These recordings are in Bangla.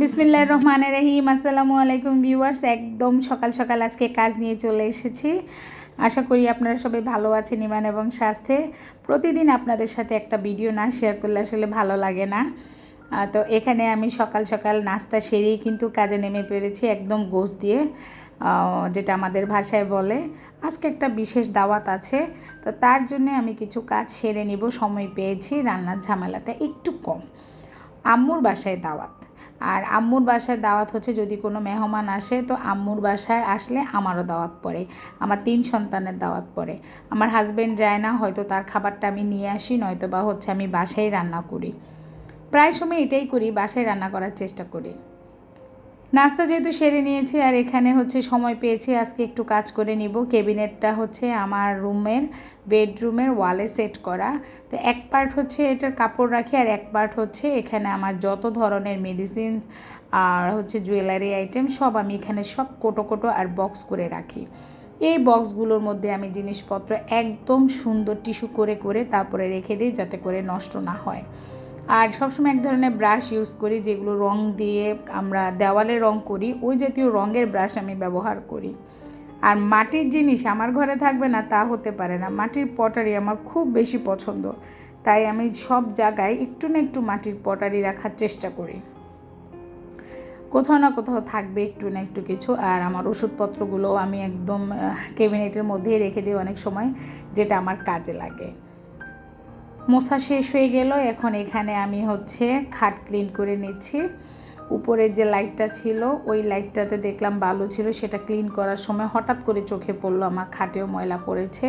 বিসমিল্লাহ রহমানের রহিম। আসসালামু আলাইকুম ভিউয়ার্স, একদম সকাল সকাল আজকে কাজ নিয়ে চলে এসেছি। আশা করি আপনারা সবাই ভালো আছেন ইমান এবং স্বাস্থ্যে। প্রতিদিন আপনাদের সাথে একটা ভিডিও না শেয়ার করলে আসলে ভালো লাগে না। তো এখানে আমি সকাল সকাল নাস্তা সেরেই কিন্তু কাজে নেমে পেরেছি, একদম গোস দিয়ে যেটা আমাদের ভাষায় বলে। আজকে একটা বিশেষ দাওয়াত আছে, তো তার জন্য আমি কিছু কাজ সেরে নিব, সময় পেয়েছি, রান্নার ঝামেলাটা একটু কম। আম্মুর বাসায় দাওয়াত। আর আম্মুর বাসায় দাওয়াত হচ্ছে যদি কোনো মেহমান আসে, তো আম্মুর বাসায় আসলে আমারও দাওয়াত পড়ে, আমার তিন সন্তানের দাওয়াত পড়ে। আমার হাজব্যান্ড যায় না, হয়তো তার খাবারটা আমি নিয়ে আসি নয়তো বা হচ্ছে আমি বাসায় রান্না করি। প্রায় সময় এটাই করি, বাসায় রান্না করার চেষ্টা করি। নাস্তা যেহেতু সেরে নিয়েছি আর এখানে হচ্ছে সময় পেয়েছি, আজকে একটু কাজ করে নিব। কেবিনেটটা হচ্ছে আমার রুমের, বেডরুমের ওয়ালে সেট করা। তো এক পার্ট হচ্ছে এটার কাপড় রাখি আর এক পার্ট হচ্ছে এখানে আমার যত ধরনের মেডিসিন আর হচ্ছে জুয়েলারি আইটেম সব আমি এখানে সব কোটো কোটো আর বক্স করে রাখি। এই বক্সগুলোর মধ্যে আমি জিনিসপত্র একদম সুন্দর টিস্যু করে করে তারপরে রেখে দিই যাতে করে নষ্ট না হয়। আর সবসময় এক ধরনের ব্রাশ ইউজ করি, যেগুলো রং দিয়ে আমরা দেওয়ালে রং করি, ওই জাতীয় রঙের ব্রাশ আমি ব্যবহার করি। আর মাটির জিনিস আমার ঘরে থাকবে না, তা হতে পারে না। মাটির পটারি আমার খুব বেশি পছন্দ। তাই আমি সব জায়গায় একটু না একটু মাটির পটারি রাখার চেষ্টা করি। কোথাও না কোথাও থাকবে একটু না একটু কিছু। আর আমার ওষুধপত্রগুলো আমি একদম ক্যাবিনেটের মধ্যেই রেখে দিই অনেক সময়, যেটা আমার কাজে লাগে। মশা শেষ হয়ে গেল। এখন এখানে আমি হচ্ছে খাট ক্লিন করে নিচ্ছি। উপরের যে লাইটটা ছিল, ওই লাইটটাতে দেখলাম বালু ছিল, সেটা ক্লিন করার সময় হঠাৎ করে চোখে পড়ল, আমার খাটেও ময়লা পড়েছে।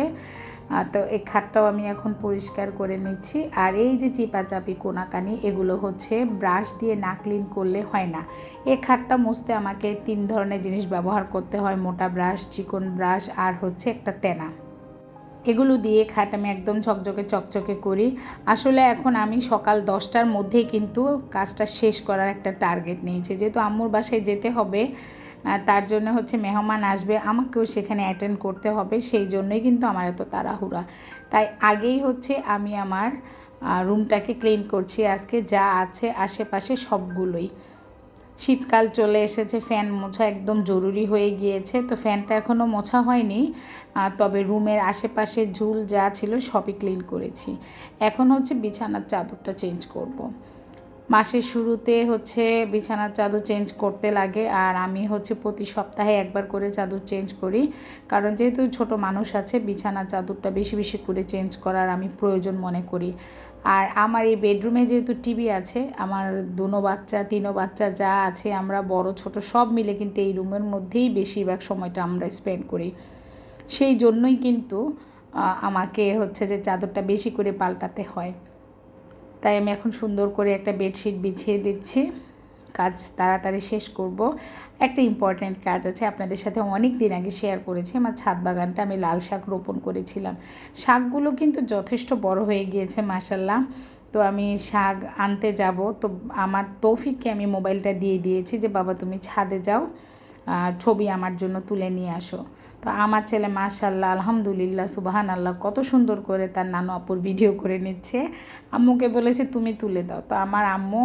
তো এই খাটটাও আমি এখন পরিষ্কার করে নিচ্ছি। আর এই যে চিপাচাপি, কোনাকানি, এগুলো হচ্ছে ব্রাশ দিয়ে না ক্লিন করলে হয় না। এই খাটটা মুছতে আমাকে তিন ধরনের জিনিস ব্যবহার করতে হয়, মোটা ব্রাশ চিকন ব্রাশ আর হচ্ছে একটা তেনা। এগুলো দিয়ে খাট আমি একদম ঝকঝকে চকচকে করি। আসলে এখন আমি সকাল দশটার মধ্যেই কিন্তু কাজটা শেষ করার একটা টার্গেট নিয়েছি। যেহেতু আম্মুর বাসায় যেতে হবে তার জন্য হচ্ছে মেহমান আসবে, আমাকেও সেখানে অ্যাটেন্ড করতে হবে, সেই জন্যই কিন্তু আমার এত তাড়াহুড়া। তাই আগেই হচ্ছে আমি আমার রুমটাকে ক্লিন করছি। আজকে যা আছে, আশেপাশে সবগুলোই। শীতকাল চলে এসেছে, ফ্যান মোছা একদম জরুরি হয়ে গিয়েছে, তো ফ্যানটা এখনও মোছা হয়নি। তবে রুমের আশেপাশে ঝুল যা ছিল সবই ক্লিন করেছি। এখন হচ্ছে বিছানার চাদরটা চেঞ্জ করব। মাসের শুরুতে হচ্ছে বিছানার চাদর চেঞ্জ করতে লাগে, আর আমি হচ্ছে প্রতি সপ্তাহে একবার করে চাদর চেঞ্জ করি। কারণ যেহেতু ছোট মানুষ আছে, বিছানার চাদরটা বেশি বেশি করে চেঞ্জ করার আমি প্রয়োজন মনে করি। আর আমার এই বেডরুমে যেহেতু টিভি আছে, আমার দুনো বাচ্চা, তিনো বাচ্চা যা আছে আমরা বড়, ছোট সব মিলে কিন্তু এই রুমের মধ্যেই বেশিরভাগ সময়টা আমরা স্পেন্ড করি। সেই জন্যই কিন্তু আমাকে হচ্ছে যে চাদরটা বেশি করে পাল্টাতে হয়। তাই আমি এখন সুন্দর করে একটা বেডশিট বিছিয়ে দিচ্ছি। কাজ তাড়াতাড়ি শেষ করব। একটা ইম্পর্ট্যান্ট কাজ আছে, আপনাদের সাথে অনেক দিন আগে শেয়ার করেছি, আমার ছাদ বাগানটা আমি লাল শাক রোপণ করেছিলাম। শাকগুলো কিন্তু যথেষ্ট বড় হয়ে গিয়েছে মাসাল্লাহ তো আমি শাক আনতে যাব, তো আমার তৌফিককে আমি মোবাইলটা দিয়ে দিয়েছি যে, বাবা, তুমি ছাদে যাও ছবি আমার জন্য তুলে নিয়ে আসো। তো আমার ছেলে মাশাল্লাহ আলহামদুলিল্লাহ সুবাহান আল্লাহ কত সুন্দর করে তার নানু আপুর ভিডিও করে নিচ্ছে। আম্মুকে বলেছে, তুমি তুলে দাও। তো আমার আম্মু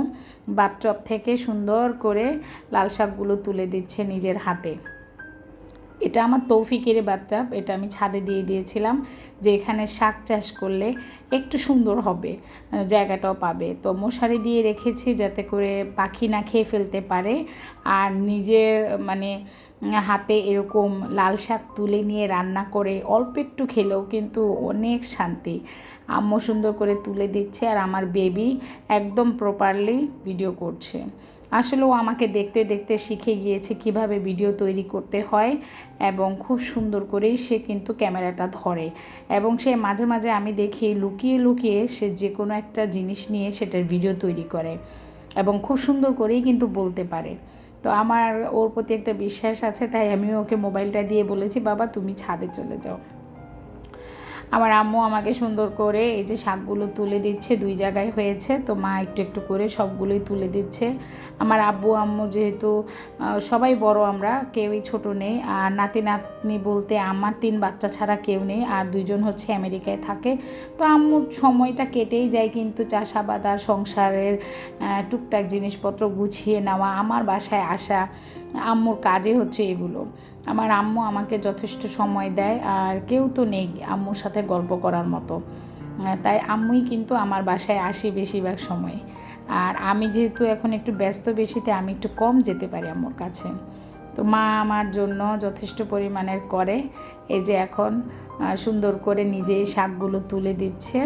বাথটপ থেকে সুন্দর করে লাল শাকগুলো তুলে দিচ্ছে নিজের হাতে। এটা আমার তৌফিকের বাচ্চা এটা আমি ছাদে দিয়ে দিয়েছিলাম যে এখানে শাক চাষ করলে একটু সুন্দর হবে জায়গাটাও পাবে। তো মশারি দিয়ে রেখেছি যাতে করে পাখি না খেয়ে ফেলতে পারে আর নিজের মানে হাতে এরকম লাল শাক তুলে নিয়ে রান্না করে অল্প একটু খেলেও কিন্তু অনেক শান্তি। আম্মু সুন্দর করে তুলে দিচ্ছে আর আমার বেবি একদম প্রপারলি ভিডিও করছে। আসলে ও আমাকে দেখতে দেখতে শিখে গিয়েছে কীভাবে ভিডিও তৈরি করতে হয় এবং খুব সুন্দর করেই সে কিন্তু ক্যামেরাটা ধরে। এবং সে মাঝে মাঝে আমি দেখি লুকিয়ে লুকিয়ে সে যে কোনো একটা জিনিস নিয়ে সেটার ভিডিও তৈরি করে এবং খুব সুন্দর করেই কিন্তু বলতে পারে। তো আমার ওর প্রতি একটা বিশ্বাস আছে, তাই আমি ওকে মোবাইলটা দিয়ে বলেছি, বাবা, তুমি ছাদে চলে যাও। আমার আম্মু আমাকে সুন্দর করে এই যে শাকগুলো তুলে দিচ্ছে, দুই জায়গায় হয়েছে। তো মা একটু একটু করে সবগুলোই তুলে দিচ্ছে। আমার আব্বু আম্মু যেহেতু সবাই বড় আমরা, কেউই ছোট নেই। আর নাতি নাতনি বলতে আমার তিন বাচ্চা ছাড়া কেউ নেই, আর দুইজন হচ্ছে আমেরিকায় থাকে। তো আম্মুর সময়টা কেটেই যায় কিন্তু চাষাবাদ আর সংসারের টুকটাক জিনিসপত্র গুছিয়ে নেওয়া, আমার বাসায় আসা, আম্মুর কাজে হচ্ছে এগুলো। আমার আম্মু আমাকে যথেষ্ট সময় দেয় আর কেউ তো নেই আম্মুর সাথে গল্প করার মতো। তাই আম্মুই কিন্তু আমার বাসায় আসি বেশিরভাগ সময়। আর আমি যেহেতু এখন একটু ব্যস্ত বেশিতে আমি একটু কম যেতে পারি আম্মুর কাছে। তো মা আমার জন্য যথেষ্ট পরিমাণের করে। এই যে এখন সুন্দর করে নিজেই শাকগুলো তুলে দিচ্ছে।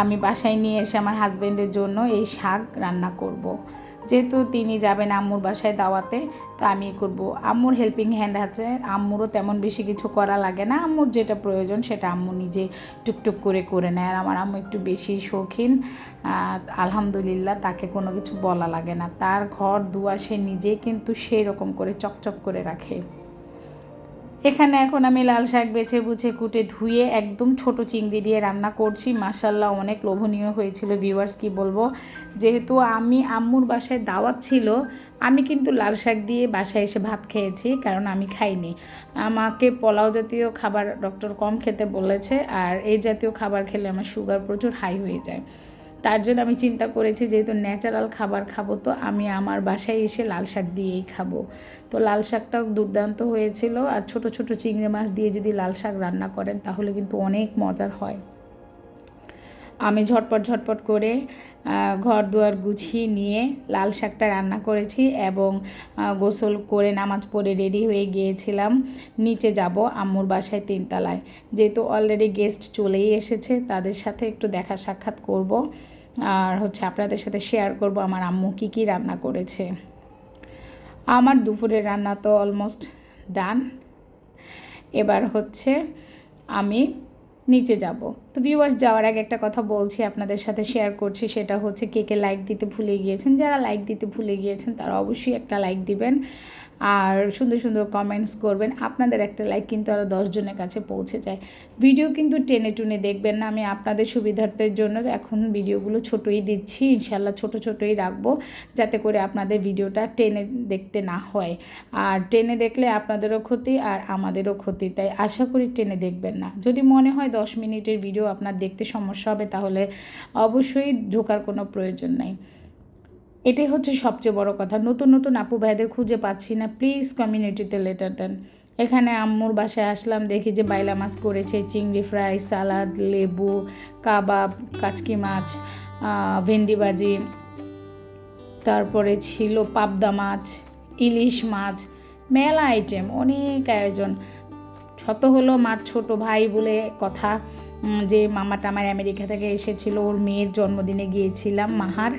আমি বাসায় নিয়ে এসে আমার হাজব্যান্ডের জন্য এই শাক রান্না করব। যেহেতু তিনি যাবেন আম্মুর বাসায় দাওয়াতে, তো আমি করব। আম্মুর হেল্পিং হ্যান্ড আছে, আম্মুরও তেমন বেশি কিছু করা লাগে না। আম্মুর যেটা প্রয়োজন সেটা আম্মু নিজে টুকটুক করে করে নেয়। আর আমার আম্মু একটু বেশি শৌখিন আলহামদুলিল্লাহ তাকে কোনো কিছু বলা লাগে না। তার ঘর দুয়ার সে নিজেই কিন্তু সেই রকম করে চকচক করে রাখে। এখানে এখন আমি লাল শাক বেছে বুছে কুটে ধুয়ে একদম ছোট চিংড়ি দিয়ে রান্না করছি। মাসাল্লাহ অনেক লোভনীয় হয়েছিল ভিউয়ার্স কি বলব? যেহেতু আমি আম্মুর বাসায় দাওয়াত ছিল, আমি কিন্তু লাল শাক দিয়ে বাসায় এসে ভাত খেয়েছি, কারণ আমি খাইনি। আমাকে পোলাও জাতীয় খাবার ডক্টর কম খেতে বলেছে, আর এই জাতীয় খাবার খেলে আমার সুগার প্রচুর হাই হয়ে যায়। তার জন্য আমি চিন্তা করেছি যেহেতু ন্যাচারাল খাবার খাব, তো আমি আমার বাসায় এসে লাল শাক দিয়েই খাব। তো লাল শাকটাও দুর্দান্ত হয়েছিল, আর ছোট ছোট চিংড়ি মাছ দিয়ে যদি লাল শাক রান্না করেন, তাহলে কিন্তু অনেক মজার হয়। আমি ঝটপট ঝটপট করে ঘর দুয়ার গুছিয়ে নিয়ে লাল শাকটা রান্না করেছি এবং গোসল করে নামাজ পড়ে রেডি হয়ে গিয়েছিলাম। নিচে যাব আম্মুর বাসায় তিনতলায়। যেহেতু অলরেডি গেস্ট চলেই এসেছে, তাদের সাথে একটু দেখা সাক্ষাৎ করব। আর হচ্ছে আপনাদের সাথে শেয়ার করব আমার আম্মু কী কী রান্না করেছে। আমার দুপুরের রান্না তো অলমোস্ট ডান এবার হচ্ছে আমি নিচে যাব। তো ভিউয়ার্স যাওয়ার আগে একটা কথা বলছি, আপনাদের সাথে শেয়ার করছি, সেটা হচ্ছে কে কে লাইক দিতে ভুলে গিয়েছেন। যারা লাইক দিতে ভুলে গিয়েছেন, তারা অবশ্যই একটা লাইক দিবেন। আর সুন্দর সুন্দর কমেন্টস করবেন। আপনাদের একটা লাইক কিন্তু আরও দশজনের কাছে পৌঁছে যায়। ভিডিও কিন্তু টেনে টুনে দেখবেন না। আমি আপনাদের সুবিধার্থের জন্য এখন ভিডিওগুলো ছোটোই দিচ্ছি। ইনশাল্লাহ ছোট ছোটোই রাখব যাতে করে আপনাদের ভিডিওটা টেনে দেখতে না হয়। আর টেনে দেখলে আপনাদেরও ক্ষতি আর আমাদেরও ক্ষতি। তাই আশা করি টেনে দেখবেন না। যদি মনে হয় দশ মিনিটের ভিডিও আপনার দেখতে সমস্যা হবে, তাহলে অবশ্যই ঢোকার কোনো প্রয়োজন নাই। এটাই হচ্ছে সবচেয়ে বড় কথা। নতুন নতুন আপু ভাইদের খুঁজে পাচ্ছি না। প্লিজ কমিউনিটিতে লেটার দেন। এখানে আম্মুর বাসায় আসলাম, দেখি যে বাইলা মাছ করেছে, চিংড়ি ফ্রাই, সালাদ, লেবু, কাবাব, কাচকি মাছ ভেন্ডি ভাজি, তারপরে ছিল পাবদা মাছ, ইলিশ মাছ, মেলা আইটেম অনেক আয়োজন। শত হলো মার ছোট ভাই বলে কথা যে মামাটা আমার আমেরিকা থেকে এসেছিল, ওর মেয়ের জন্মদিনে গিয়েছিলাম মাহার।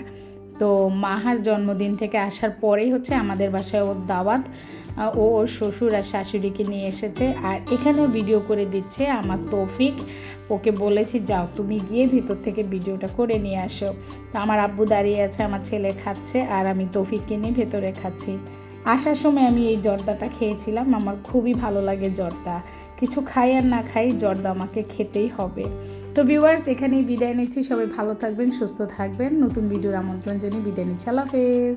তো মাহার জন্মদিন থেকে আসার পরেই হচ্ছে আমাদের বাসায় ওর দাওয়াত ও ওর শ্বশুর আর শাশুড়িকে নিয়ে এসেছে। আর এখানেও ভিডিও করে দিচ্ছে আমার তৌফিক। ওকে বলেছি, যাও, তুমি গিয়ে ভিতর থেকে ভিডিওটা করে নিয়ে আসো। তো আমার আব্বু দাঁড়িয়ে আছে, আমার ছেলে খাচ্ছে, আর আমি তৌফিককে নিয়ে ভেতরে খাচ্ছি। আসার সময় আমি এই জর্দাটা খেয়েছিলাম, আমার খুবই ভালো লাগে জর্দা। কিছু খাই আর না খাই, জর্দা আমাকে খেতেই হবে। তো ভিউয়ার্স এখানেই বিদায় নিচ্ছি। সবাই ভালো থাকবেন, সুস্থ থাকবেন। নতুন ভিডিওর আমন্ত্রণ জানিয়ে বিদায় নিচ্ছি। আল্লাহ হাফেজ।